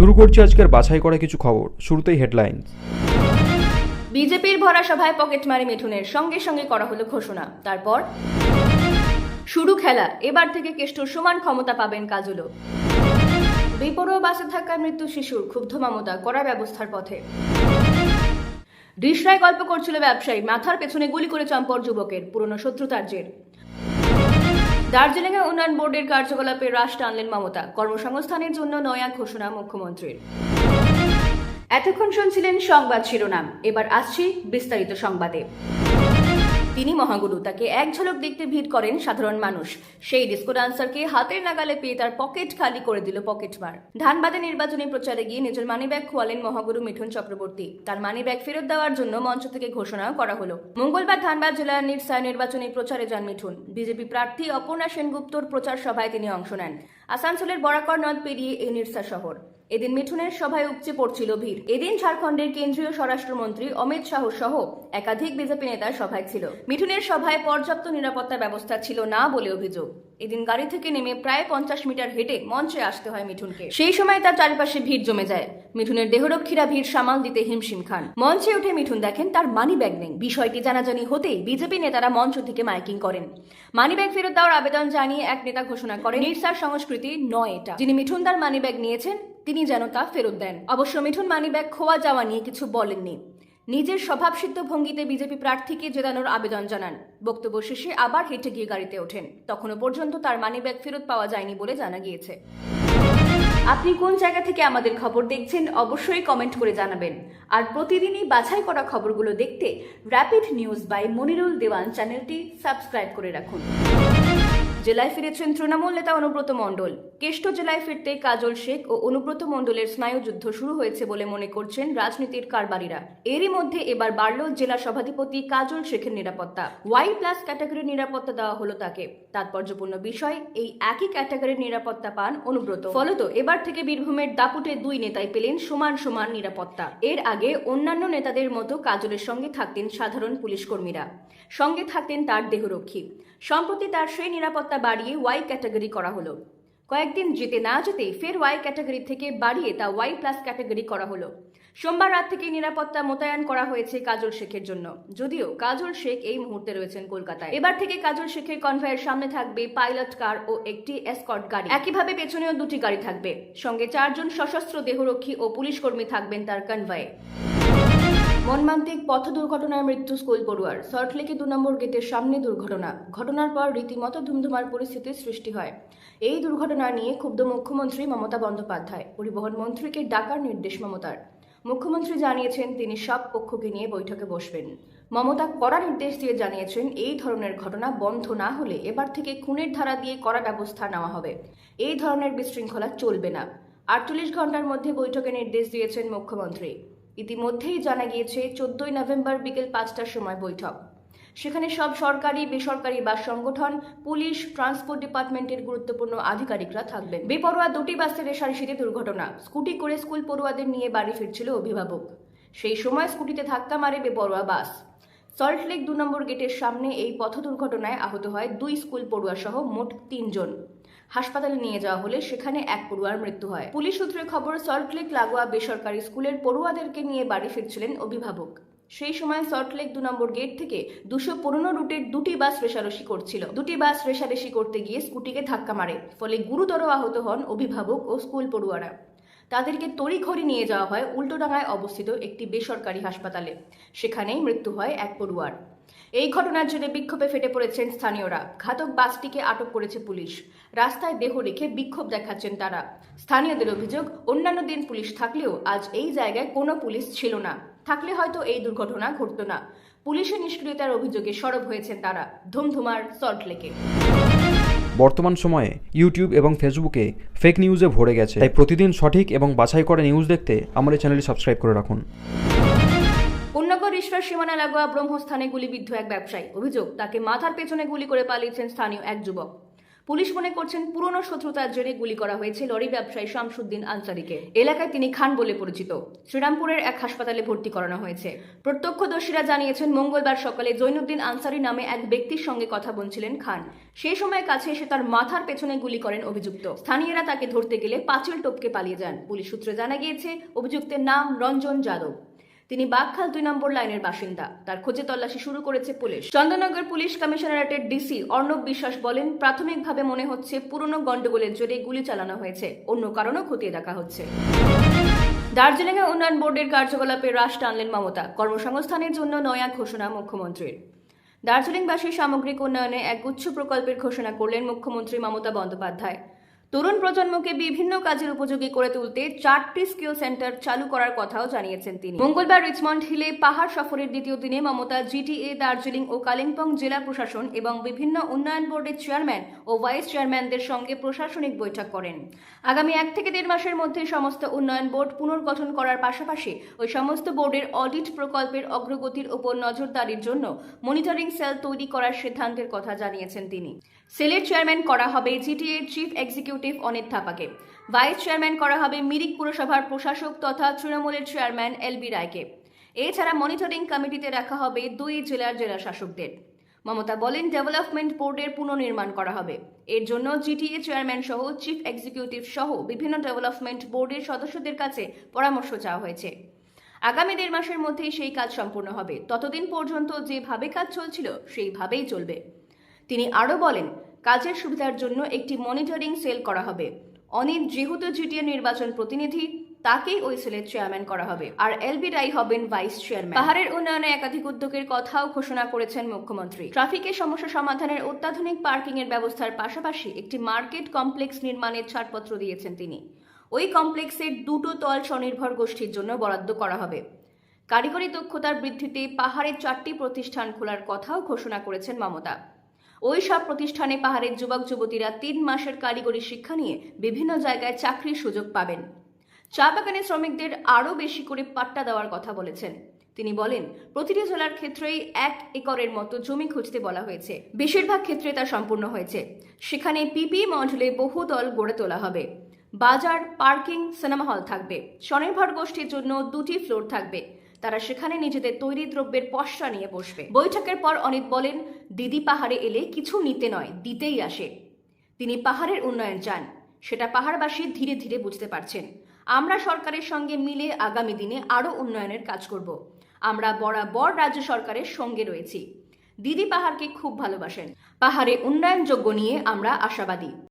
শুরু করছি আজকের বাছাই করা কিছু খবর। শুরুতেই হেডলাইন বিজেপির ভরা সভায় পকেটমারি মিঠুনের সঙ্গে সঙ্গে করা হলো ঘোষণা। তারপর? শুরু খেলা। এবার থেকে কেষ্টর সমান ক্ষমতা পাবেন কাজলও। বেপরোয়া বাসে ধাক্কায় মৃত্যু শিশুর ক্ষুব্ধ মমতা করা ব্যবস্থার পথে। রিসরায় গল্প করছিল ব্যবসায়ী। মাথার পেছনে গুলি করে চম্পর যুবকের। পুরনো শত্রুতার জের। দার্জিলিংয়ে উন্নয়ন বোর্ডের কার্যকলাপে হ্রাস টানলেন মমতা। কর্মসংস্থানের জন্য নয়া ঘোষণা মুখ্যমন্ত্রীর। এতক্ষণ শুনছিলেন সংবাদ শিরোনাম। এবার আসছি বিস্তারিত সংবাদে। তিনি মহাগুরু। তাকে এক ঝলক দেখতে ভিড় করেন সাধারণ মানুষ। সেই ডিস্কো ডান্সারকে হাতের নাগালে পেয়ে তার পকেট খালি করে দিল পকেট মার ধানবাদে নির্বাচনী প্রচারে গিয়ে নিজের মানিব্যাগ খোয়ালেন মহাগুরু মিঠুন চক্রবর্তী। তার মানিব্যাগ ফেরত দেওয়ার জন্য মঞ্চ থেকে ঘোষণা করা হলো। মঙ্গলবার ধানবাদ জেলার নিরসায় নির্বাচনী প্রচারে যান মিঠুন। বিজেপি প্রার্থী অপর্ণা সেনগুপ্তর প্রচার সভায় তিনি অংশ নেন। আসানসোলের বরাকর নদ পেরিয়ে এই নির্সা শহর। এদিন মিঠুনের সভায় উপচে পড়ছিল ভিড়। এদিন ঝাড়খণ্ডের কেন্দ্রীয় স্বরাষ্ট্রমন্ত্রী অমিত শাহ সহ একাধিক বিজেপি নেতার সভায় ছিল। মিঠুনের সভায় পর্যাপ্ত নিরাপত্তা ব্যবস্থা ছিল না বলে অভিযোগ। এদিন গাড়ি থেকে নেমে প্রায় পঞ্চাশ মিটার হেঁটে মঞ্চে আসতে হয় মিঠুনকে। সেই সময় তার চারপাশে ভিড় জমে যায়। মিঠুনের দেহরক্ষীরা ভিড় সামাল দিতে হিমশিম খান। মঞ্চে উঠে মিঠুন দেখেন তার মানি ব্যাগ নেই। বিষয়টি জানাজানি হতেই বিজেপি নেতারা মঞ্চ থেকে মাইকিং করেন। মানি ব্যাগ ফেরত দেওয়ার আবেদন জানিয়ে এক নেতা ঘোষণা করেন, নির্সার সংস্কৃতি নয় এটা। যিনি মিঠুন তার মানি ব্যাগ নিয়েছেন, তিনি যেন তা ফেরত দেন। অবশ্য মিঠুন মানি ব্যাগ খোয়া যাওয়া নিয়ে কিছু বলেননি। নিজের স্বভাবসিদ্ধ ভঙ্গিতে বিজেপি প্রার্থীকে জেতানোর আবেদন জানান। বক্তব্য শেষে আবার হেঁটে গিয়ে গাড়িতে ওঠেন। তখনও পর্যন্ত তার মানিব্যাগ ফেরত পাওয়া যায়নি বলে জানা গিয়েছে। আপনি কোন জায়গা থেকে আমাদের খবর দেখছেন অবশ্যই কমেন্ট করে জানাবেন। আর প্রতিদিনই বাছাই করা খবরগুলো দেখতে rapid news by Monirul Dewan চ্যানেলটি সাবস্ক্রাইব করে রাখুন। জেলায় ফিরেছেন তৃণমূল নেতা অনুব্রত মণ্ডল। কেষ্ট জেলায় ফিরতে কাজল শেখ ও অনুব্রত মণ্ডলের স্নায়ুযুদ্ধ শুরু হয়েছে বলে মনে করছেন রাজনীতির কারবারিরা। এরই মধ্যে এবার বাড়ল জেলা সভাধিপতি কাজল শেখের নিরাপত্তা। ওয়াই প্লাস ক্যাটাগরির নিরাপত্তা দেওয়া হলো তাকে। তাৎপর্যপূর্ণ বিষয়, এই একই ক্যাটাগরির নিরাপত্তা পান অনুব্রত। ফলত এবার থেকে বীরভূমের দাপুটে দুই নেতাই পেলেন সমান সমান নিরাপত্তা। এর আগে অন্যান্য নেতাদের মতো কাজলের সঙ্গে থাকতেন সাধারণ পুলিশ কর্মীরা। সঙ্গে থাকতেন তার দেহরক্ষী। সম্প্রতি তার সেই নিরাপত্তা বাড়িয়ে ওয়াই ক্যাটাগরি করা হলো। কয়েকদিন যেতে না যেতে ফের ওয়াই ক্যাটাগরি থেকে বাড়িয়ে তা ওয়াই প্লাস ক্যাটাগরি করা হলো। সোমবার রাত থেকে নিরাপত্তা মোতায়েন করা হয়েছে কাজল শেখের জন্য। যদিও কাজল শেখ এই মুহূর্তে রয়েছেন কলকাতায়। এবার থেকে কাজল শেখের কনভয়ের সামনে থাকবে পাইলট কার ও একটি এসকর্ট গাড়ি। একইভাবে পেছনেও দুটি গাড়ি থাকবে। সঙ্গে চারজন সশস্ত্র দেহরক্ষী ও পুলিশ কর্মী থাকবেন তার কনভয়ে মর্মান্তিক পথ দুর্ঘটনায় মৃত্যু স্কুল পড়ুয়ার। সল্টলেকে দু নম্বর গেটের সামনে দুর্ঘটনা। ঘটনার পর রীতিমতো ধুমধুমার পরিস্থিতির সৃষ্টি হয়। এই দুর্ঘটনা নিয়ে ক্ষুব্ধ মুখ্যমন্ত্রী মমতা বন্দ্যোপাধ্যায়, পরিবহন মন্ত্রীকে ডাকার নির্দেশ মমতার। মুখ্যমন্ত্রী জানিয়েছেন, তিনি সব পক্ষকে নিয়ে বৈঠকে বসবেন। মমতা কড়া নির্দেশ দিয়ে জানিয়েছেন, এই ধরনের ঘটনা বন্ধ না হলে এবার থেকে খুনের ধারা দিয়ে কড়া ব্যবস্থা নেওয়া হবে। এই ধরনের বিশৃঙ্খলা চলবে না। আটচল্লিশ ঘণ্টার মধ্যে বৈঠকে নির্দেশ দিয়েছেন মুখ্যমন্ত্রী। ইতিমধ্যেই জানা গিয়েছে, চোদ্দই নভেম্বর বিকেল পাঁচটার সময় বৈঠক। সেখানে সব সরকারি, বেসরকারি বাস সংগঠন, পুলিশ, ট্রান্সপোর্ট ডিপার্টমেন্টের গুরুত্বপূর্ণ আধিকারিকরা থাকবেন। বেপরোয়া দুটি বাসের রেশারেশিতে দুর্ঘটনা। স্কুটি করে স্কুল পড়ুয়াদের নিয়ে বাড়ি ফিরছিল অভিভাবক। সেই সময় স্কুটিতে ধাক্কা মারে বেপরোয়া বাস। সল্টলেক দু নম্বর গেটের সামনে এই পথ দুর্ঘটনায় আহত হয় দুই স্কুল পড়ুয়া সহ মোট তিনজন। হাসপাতালে নিয়ে যাওয়া হলে সেখানে এক পড়ুয়ার মৃত্যু হয়। পুলিশ সূত্রে খবর সল্টলেক লাগোয়া বেসরকারি স্কুলের পড়ুয়াদেরকে নিয়ে বাড়ি ফিরছিলেন অভিভাবক। সেই সময় সল্টলেক দু নম্বর গেট থেকে দুশো পনেরো রুটের দুটি বাস রেশারেশি করছিল। দুটি বাস রেশারেশি করতে গিয়ে স্কুটিকে ধাক্কা মারে, ফলে গুরুতর আহত হন অভিভাবক ও স্কুল পড়ুয়ারা। তাদেরকে তড়িঘড়ি নিয়ে যাওয়া হয় উল্টোডাঙায় অবস্থিত একটি বেসরকারি হাসপাতালে। সেখানেই মৃত্যু হয় এক পড়ুয়ার। এই ঘটনার জন্য বিক্ষোভে ফেটে পড়েছেন স্থানীয়রা। ঘাতক বাসটিকে আটক করেছে পুলিশ। রাস্তায় দেহ রেখে বিক্ষোভ দেখাচ্ছেন তারা। স্থানীয়দের অভিযোগ, অন্যান্য দিন পুলিশ থাকলেও আজ এই জায়গায় কোনো পুলিশ ছিল না। থাকলে হয়তো এই দুর্ঘটনা ঘটতো না। পুলিশের নিষ্ক্রিয়তার অভিযোগে সরব হয়েছেন তারা। ধুমধুমার সল্টলেকে। বর্তমান সময়ে ইউটিউব এবং ফেসবুকে ফেক নিউজে ভরে গেছে। তাই প্রতিদিন সঠিক এবং বাছাই করে নিউজ দেখতে আমার এই চ্যানেলটি সাবস্ক্রাইব করে রাখুন। পূর্ণগর ঈশ্বর সীমানা লাগোয়া ব্রহ্মস্থানে গুলিবিদ্ধ এক ব্যবসায়ী। অভিযোগ, তাকে মাথার পেছনে গুলি করে পালিয়েছেন স্থানীয় এক যুবক। পুলিশ মনে করছেন পুরনো শত্রুতার জেরে গুলি করা হয়েছে লরি ব্যবসায়ী শামসুদ্দিন আনসারিকে এলাকায় তিনি খান বলে পরিচিত। শ্রীরামপুরের এক হাসপাতালে ভর্তি করানো হয়েছে। প্রত্যক্ষদর্শীরা জানিয়েছেন, মঙ্গলবার সকালে জৈনুদ্দিন আনসারি নামে এক ব্যক্তির সঙ্গে কথা বলছিলেন খান। সেই সময় কাছে এসে তার মাথার পেছনে গুলি করেন অভিযুক্ত। স্থানীয়রা তাকে ধরতে গেলে পাঁচিল টপকে পালিয়ে যান। পুলিশ সূত্রে জানা গিয়েছে, অভিযুক্তের নাম রঞ্জন যাদব। তিনি বাগখাল দুই নম্বর লাইনের বাসিন্দা। তার খোঁজে তল্লাশি শুরু করেছে পুলিশ। চন্দননগর পুলিশ কমিশনারেটের ডিসি অর্ণব বিশ্বাস বলেন, প্রাথমিকভাবে মনে হচ্ছে পুরনো গন্ডগোলের জেরে গুলি চালানো হয়েছে। অন্য কারণও খতিয়ে দেখা হচ্ছে। দার্জিলিং এ উন্নয়ন বোর্ডের কার্যকলাপে হ্রাস টানলেন মমতা। কর্মসংস্থানের জন্য নয়া ঘোষণা মুখ্যমন্ত্রীর। দার্জিলিংবাসীর সামগ্রিক উন্নয়নে এক গুচ্ছ প্রকল্পের ঘোষণা করলেন মুখ্যমন্ত্রী মমতা বন্দ্যোপাধ্যায়। তরুণ প্রজন্মকে বিভিন্ন কাজের উপযোগী করে তুলতে চারটি স্কিল সেন্টার চালু করার কথাও জানিয়েছেন তিনি। মঙ্গলবার রিচমন্ড হিলে পাহাড় সফরের দ্বিতীয় দিনে মমতা জিটিএ দার্জিলিং ও কালিম্পং জেলা প্রশাসন এবং বিভিন্ন উন্নয়ন বোর্ডের চেয়ারম্যান ও ভাইস চেয়ারম্যানদের সঙ্গে প্রশাসনিক বৈঠক করেন। আগামী এক থেকে দেড় মাসের মধ্যে সমস্ত উন্নয়ন বোর্ড পুনর্গঠন করার পাশাপাশি ওই সমস্ত বোর্ডের অডিট প্রকল্পের অগ্রগতির উপর নজরদারির জন্য মনিটরিং সেল তৈরি করার সিদ্ধান্তের কথা জানিয়েছেন তিনি। সেলের চেয়ারম্যান করা হবে জিটিএ চিফ এক্সিকিউটিভ অনিত থাপাকে। ভাইস চেয়ারম্যান করা হবে মিরিক পুরসভার প্রশাসক তথা তৃণমূলের চেয়ারম্যান এলবি রায়কে। এছাড়া মনিটরিং কমিটিতে রাখা হবে দুই জেলার জেলা শাসকদের মমতা বলেন, ডেভেলপমেন্ট বোর্ডের পুনর্নির্মাণ করা হবে। এর জন্য জিটিএ চেয়ারম্যান সহ চিফ এক্সিকিউটিভ সহ বিভিন্ন ডেভেলপমেন্ট বোর্ডের সদস্যদের কাছে পরামর্শ চাওয়া হয়েছে। আগামী দেড় মাসের মধ্যেই সেই কাজ সম্পূর্ণ হবে। ততদিন পর্যন্ত যেভাবে কাজ চলছিল, সেইভাবেই চলবে। তিনি আরও বলেন, কাজের সুবিধার জন্য একটি মনিটরিং সেল করা হবে। অনিত যেহেতু জিটিএ নির্বাচন প্রতিনিধি, তাকেই ওই সেলের চেয়ারম্যান করা হবে। আর এলবি রাই হবেন ভাইস চেয়ারম্যান। পাহাড়ের উন্নয়নে একাধিক উদ্যোগের কথাও ঘোষণা করেছেন মুখ্যমন্ত্রী। ট্রাফিকের সমস্যা সমাধানের অত্যাধুনিক পার্কিং এর ব্যবস্থার পাশাপাশি একটি মার্কেট কমপ্লেক্স নির্মাণের ছাড়পত্র দিয়েছেন তিনি। ওই কমপ্লেক্সের দুটো তল স্বনির্ভর গোষ্ঠীর জন্য বরাদ্দ করা হবে। কারিগরি দক্ষতার বৃদ্ধিতে পাহাড়ের চারটি প্রতিষ্ঠান খোলার কথাও ঘোষণা করেছেন মমতা। ওই সব প্রতিষ্ঠানে পাহাড়ের যুবক যুবতীরা তিন মাসের কারিগরি শিক্ষা নিয়ে বিভিন্ন জায়গায় চাকরির সুযোগ পাবেন। চা বাগানের শ্রমিকদের আরও বেশি করে পাট্টা দেওয়ার কথা বলেছেন। তিনি বলেন, প্রতিটি জেলার ক্ষেত্রেই এক একরের মতো জমি খুঁজতে বলা হয়েছে। বেশিরভাগ ক্ষেত্রে তা সম্পূর্ণ হয়েছে। সেখানে পিপি মডেলে বহু দল গড়ে তোলা হবে। বাজার, পার্কিং, সিনেমা হল থাকবে। স্বনির্ভর গোষ্ঠীর জন্য দুটি ফ্লোর থাকবে। তারা সেখানে নিজেদের তৈরি দ্রব্যের পসরা নিয়ে বসবে। বৈঠকের পর অনিত বলেন, দিদি পাহাড়ে এলে কিছু নিতে নয়, দিতেই আসে। তিনি পাহাড়ের উন্নয়ন চান। সেটা পাহাড়বাসী ধীরে ধীরে বুঝতে পারছেন। আমরা সরকারের সঙ্গে মিলে আগামী দিনে আরও উন্নয়নের কাজ করব। আমরা বরাবর রাজ্য সরকারের সঙ্গে রয়েছি। দিদি পাহাড়কে খুব ভালোবাসেন। পাহাড়ে উন্নয়নযোগ্য নিয়ে আমরা আশাবাদী।